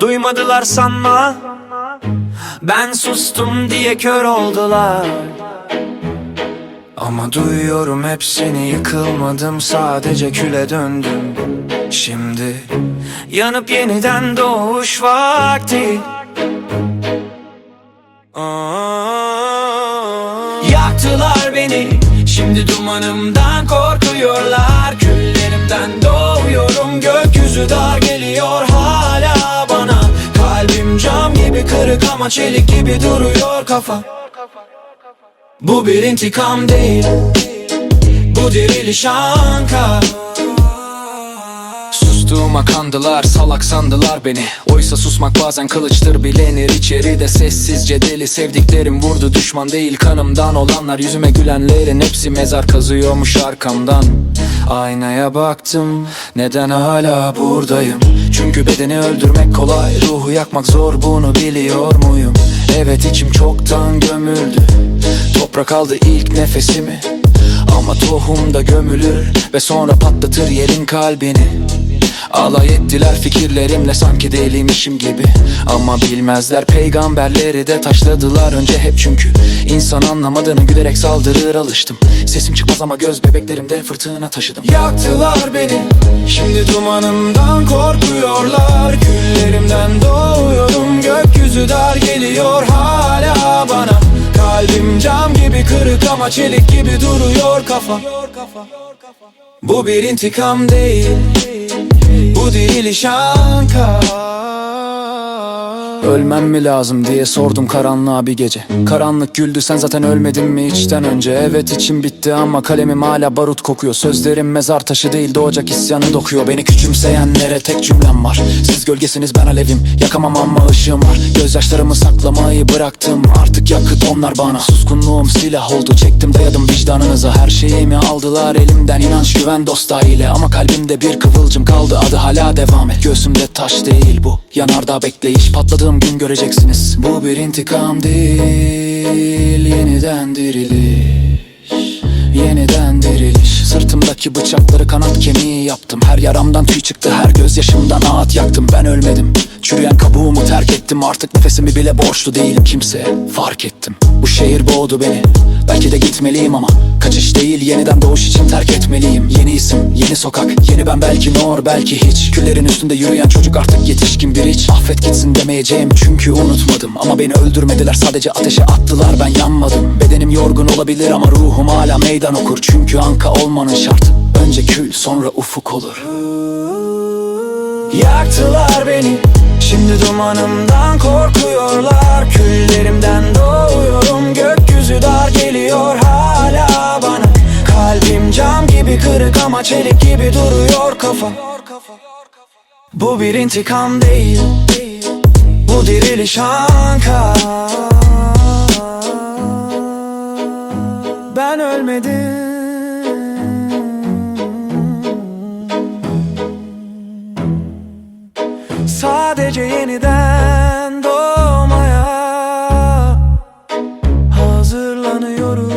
Duymadılar sanma. Ben sustum diye kör oldular. Ama duyuyorum hepsini yıkılmadım sadece küle döndüm. Şimdi yanıp yeniden doğuş vakti. Yaktılar beni Şimdi dumanımdan korkuyorlar. Küllerimden doğuyorum Gökyüzü dar geliyor ama çelik gibi duruyor kafa. Bu bir intikam değil. Bu diriliş anka Sustuğuma kandılar salak sandılar beni. Oysa susmak bazen kılıçtır bilenir. İçeride sessizce deli Sevdiklerim vurdu. Düşman değil kanımdan olanlar. Yüzüme gülenlerin hepsi mezar kazıyormuş arkamdan. Aynaya baktım neden hala buradayım? Çünkü bedeni öldürmek kolay yakmak zor bunu biliyor muyum? Evet içim çoktan gömüldü. Toprak aldı ilk nefesimi. Ama tohum da gömülür ve sonra patlatır yerin kalbini. Alay ettiler fikirlerimle sanki deliymişim gibi. Ama bilmezler peygamberleri de taşladılar önce hep. Çünkü insan anlamadığını gülerek saldırır alıştım. Sesim çıkmaz ama göz bebeklerimde fırtına taşıdım. Yaktılar beni Şimdi dumanımdan korkuyorlar cam gibi kırık ama çelik gibi duruyor kafa. Bu bir intikam değil. Bu diriliş anka Ölmem mi lazım diye sordum karanlığa bir gece. Karanlık güldü sen zaten ölmedin mi içten önce? Evet içim bitti ama kalemim hala barut kokuyor. Sözlerim mezar taşı değil doğacak isyanı dokuyor. Beni küçümseyenlere tek cümlem var. Siz gölgesiniz ben alevim. Yakamam ama ışığım var. Gözyaşlarımı saklamayı bıraktım. Artık yakıt onlar bana. Suskunluğum silah oldu çektim dayadım vicdanınıza. Her şeyimi aldılar elimden? İnanç güven dosta ile Ama kalbimde bir kıvılcım kaldı adı hala devam et. Göğsümde taş değil bu. Yanardağ bekleyiş patladığım gün göreceksiniz. Bu bir intikam değil yeniden diriliş Sırtımdaki bıçakları kanat kemiği yaptım. Her yaramdan tüy çıktı her gözyaşımdan ağıt yaktım. Ben ölmedim. Çürüyen kabuğumu terk ettim. Artık nefesimi bile borçlu değilim. Kimseye Fark ettim. Bu şehir boğdu beni. Belki de gitmeliyim ama Kaçış değil yeniden doğuş için terk etmeliyim. Yeni isim, yeni sokak Yeni ben belki nor belki hiç. Küllerin üstünde yürüyen çocuk artık yetişkin bir hiç. Affet gitsin demeyeceğim çünkü unutmadım. Ama beni öldürmediler sadece ateşe attılar. Ben yanmadım. Bedenim yorgun olabilir ama ruhum hala meydan okur. Çünkü anka olmanın şartı Önce kül sonra ufuk olur. Yaktılar beni. Şimdi dumanımdan korkuyorlar. Küllerimden doğuyorum. Gökyüzü dar geliyor hala bana. Kalbim cam gibi kırık ama çelik gibi duruyor kafa. Bu bir intikam değil. Bu diriliş anka. Ben ölmedim Sadece yeniden doğmaya Hazırlanıyorum.